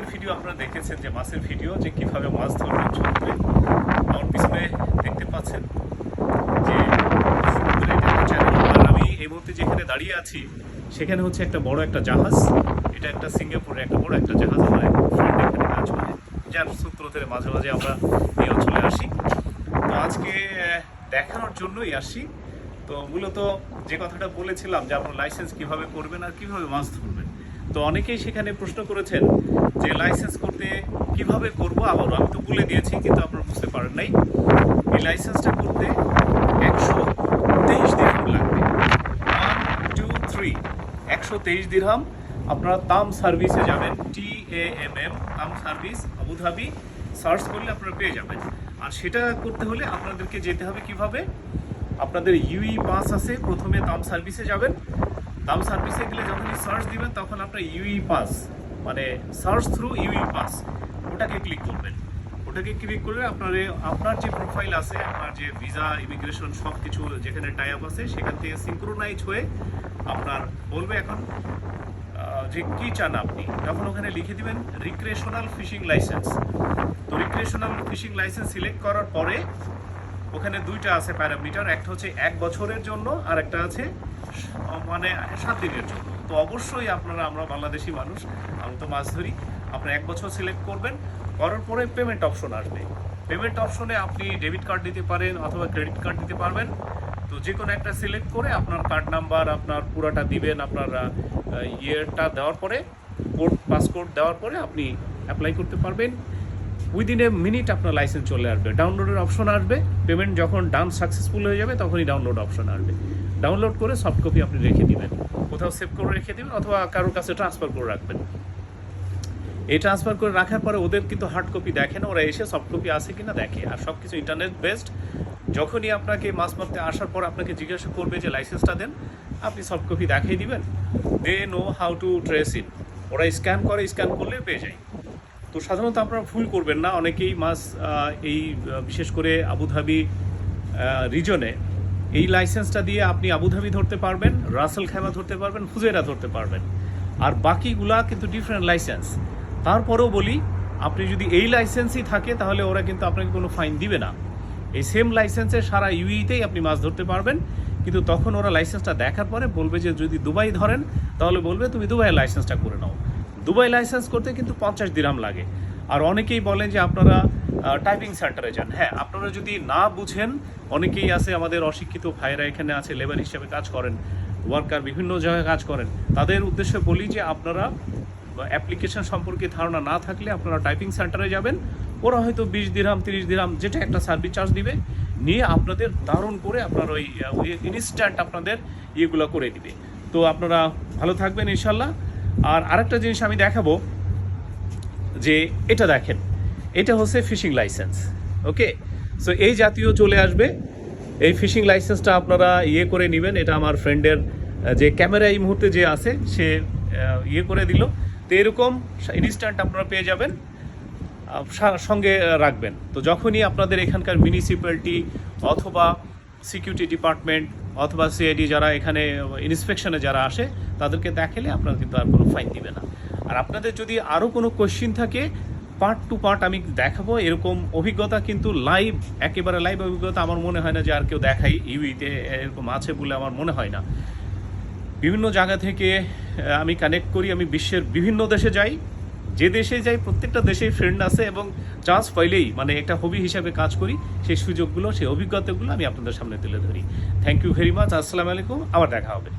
আগের ভিডিও আপনারা দেখেছেন যে মাছের ভিডিও, যে কীভাবে মাছ ধরবেন সমুদ্রে আমার পিছনে দেখতে পাচ্ছেন যে আমি এই মুহূর্তে যেখানে দাঁড়িয়ে আছি, সেখানে হচ্ছে একটা বড় একটা জাহাজ। এটা একটা সিঙ্গাপুরের একটা বড় একটা জাহাজ আমার ফ্রেন্ড এখানে কাজ করে। যার সূত্র ধরে মাঝে মাঝে আমরা এই অঞ্চলে আসি। তো আজকে দেখানোর জন্যই আসি। তো মূলত যে কথাটা বলেছিলাম যে আপনার লাইসেন্স কীভাবে করবেন আর কীভাবে মাছ ধরবেন তো অনেকেই সেখানে প্রশ্ন করেছেন যে লাইসেন্স করতে কীভাবে করব? আবার আমি তো বলে দিয়েছি, কিন্তু আপনারা বুঝতে পারেন নাই। এই লাইসেন্সটা করতে একশো তেইশ দিরহাম লাগবে। ওয়ান টু থ্রি একশো তেইশ দিরহাম আপনারা তাম সার্ভিসে যাবেন T A M M TAMM service, Abu Dhabi. Search করলে আপনারা পেয়ে যাবেন। আর সেটা করতে হলে আপনাদেরকে যেতে হবে কীভাবে? আপনাদের ইউই পাস আছে, প্রথমে তাম সার্ভিসে যাবেন। তাম সার্ভিসে গেলে যখনই সার্চ দিবেন, তখন আপনার ইউই পাস মানে সার্চ থ্রু ইউই পাস ওটাকে ক্লিক করবেন। ওটাকে ক্লিক করলে আপনার আপনার যে প্রোফাইল আছে, আপনার যে ভিসা ইমিগ্রেশন সব কিছু যেখানে টাই আপ আছে, সেখান থেকে সিঙ্ক্রোনাইজ হয়ে আপনার বলবে এখন যে কি চান আপনি। তখন ওখানে লিখে দিবেন রিক্রেশনাল ফিশিং লাইসেন্স তো রিক্রেশনাল ফিশিং লাইসেন্স সিলেক্ট করার পরে ওখানে দুইটা আছে প্যারামিটার, একটা হচ্ছে এক বছরের জন্য, আর একটা আছে মানে সাত দিনের জন্য। তো অবশ্যই আপনারা, আমরা বাংলাদেশি মানুষ, আমি তো মাছ ধরি, আপনারা এক বছর সিলেক্ট করবেন, করার পরে পেমেন্ট অপশন আসবে। পেমেন্ট অপশনে আপনি ডেবিট কার্ড দিতে পারেন অথবা ক্রেডিট কার্ড দিতে পারবেন। তো যে কোনো একটা সিলেক্ট করে আপনার কার্ড নাম্বার আপনার পুরাটা দিবেন, আপনার ইয়েটা দেওয়ার পরে কোড পাসকোড দেওয়ার পরে আপনি অ্যাপ্লাই করতে পারবেন। উইদিন এ মিনিট আপনার লাইসেন্স চলে আসবে। ডাউনলোডের অপশন আসবে। পেমেন্ট যখন ডান সাকসেসফুল হয়ে যাবে, তখনই ডাউনলোড অপশন আসবে। ডাউনলোড করে সফট কপি আপনি রেখে দিবেন। কোথাও সেভ করে রেখে দিবেন অথবা কারোর কাছে ট্রান্সফার করে রাখবেন। এই ট্রান্সফার করে রাখার পরে ওদের কিন্তু হার্ড কপি দেখে না। ওরা এসে সফট কপি আছে কিনা দেখে। আর সব কিছু ইন্টারনেট বেসড যখনই আপনাকে মাছ মারতে আসার পর আপনাকে জিজ্ঞাসা করবে যে লাইসেন্সটা দেন, আপনি সফট কপি দেখিয়ে দিবেন। They know how to trace it ওরা স্ক্যান করে স্ক্যান করলে পেয়ে যায়। তো সাধারণত আপনারা ভুল করবেন না। অনেকেই মাছ এই বিশেষ করে আবুধাবি রিজনে এই লাইসেন্সটা দিয়ে আপনি আবুধাবি ধরতে পারবেন, রাসেল খাইমা ধরতে পারবেন ফুজেরা ধরতে পারবেন। আর বাকিগুলা কিন্তু ডিফারেন্ট লাইসেন্স তারপরেও বলি, আপনি যদি এই লাইসেন্সই থাকে, তাহলে ওরা কিন্তু আপনাকে কোনো ফাইন দিবে না। এই সেম লাইসেন্সে সারা ইউইতেই আপনি মাছ ধরতে পারবেন। কিন্তু তখন ওরা লাইসেন্সটা দেখার পরে বলবে যে, যদি দুবাই ধরেন, তাহলে বলবে তুমি দুবাইয়ের লাইসেন্সটা করে নাও। দুবাই লাইসেন্স করতে কিন্তু পঞ্চাশ দিরাম লাগে। আর অনেকেই বলেন যে আপনারা টাইপিং সেন্টারে যান। হ্যাঁ আপনারা যদি না বুঝেন, অনেকেই আছে আমাদের অশিক্ষিত ভাইরা এখানে আছে লেবার হিসাবে কাজ করেন ওয়ার্কার বিভিন্ন জায়গায় কাজ করেন। তাদের উদ্দেশ্যে বলি যে আপনারা অ্যাপ্লিকেশন সম্পর্কে ধারণা না থাকলে আপনারা টাইপিং সেন্টারে যাবেন। ওরা হয়তো বিশ দিরাম, তিরিশ দিরাম, যেটা একটা সার্ভিস চার্জ দিবে, নিয়ে আপনাদের দারুণ করে আপনার ওই ইনস্ট্যান্ট আপনাদের ইয়েগুলো করে দিবে। তো আপনারা ভালো থাকবেন ইনশাল্লাহ। আর আরেকটা জিনিস আমি দেখাবো যে এটা দেখেন, এটা হচ্ছে ফিশিং লাইসেন্স, ওকে? সো এই জাতীয় চলে আসবে। এই ফিশিং লাইসেন্সটা আপনারা ইয়ে করে নেবেন। এটা আমার ফ্রেন্ডের যে ক্যামেরা এই মুহূর্তে যে আছে, সে ইয়ে করে দিল। তো এরকম ইনস্ট্যান্ট আপনারা পেয়ে যাবেন সঙ্গে রাখবেন। তো যখনই আপনাদের এখানকার মিউনিসিপ্যালিটি অথবা সিকিউরিটি ডিপার্টমেন্ট অথবা সিআইডি যারা এখানে ইন্সপেকশনে যারা আসে, তাদেরকে দেখালে আপনারা কিন্তু আর কোনো ফাইন দিবে না। আর আপনাদের যদি আরও কোনো কোশ্চিন থাকে পার্ট টু পার্ট আমি দেখাবো। এরকম অভিজ্ঞতা কিন্তু লাইভ একেবারে লাইভ অভিজ্ঞতা আমার মনে হয় না যে আর কেউ দেখাই ইউইতে এরকম আছে বলে আমার মনে হয় না। বিভিন্ন জায়গা থেকে আমি কানেক্ট করি, আমি বিশ্বের বিভিন্ন দেশে যাই। যে দেশে যাই প্রত্যেকটা দেশেই ফ্রেন্ড আছে এবং চান্স পাইলেই মানে একটা হবি হিসাবে কাজ করি, সেই সুযোগগুলো, সেই অভিজ্ঞতাগুলো আমি আপনাদের সামনে তুলে ধরি। থ্যাংক ইউ ভেরি মাচ আসসালামু আলাইকুম, আবার দেখা হবে।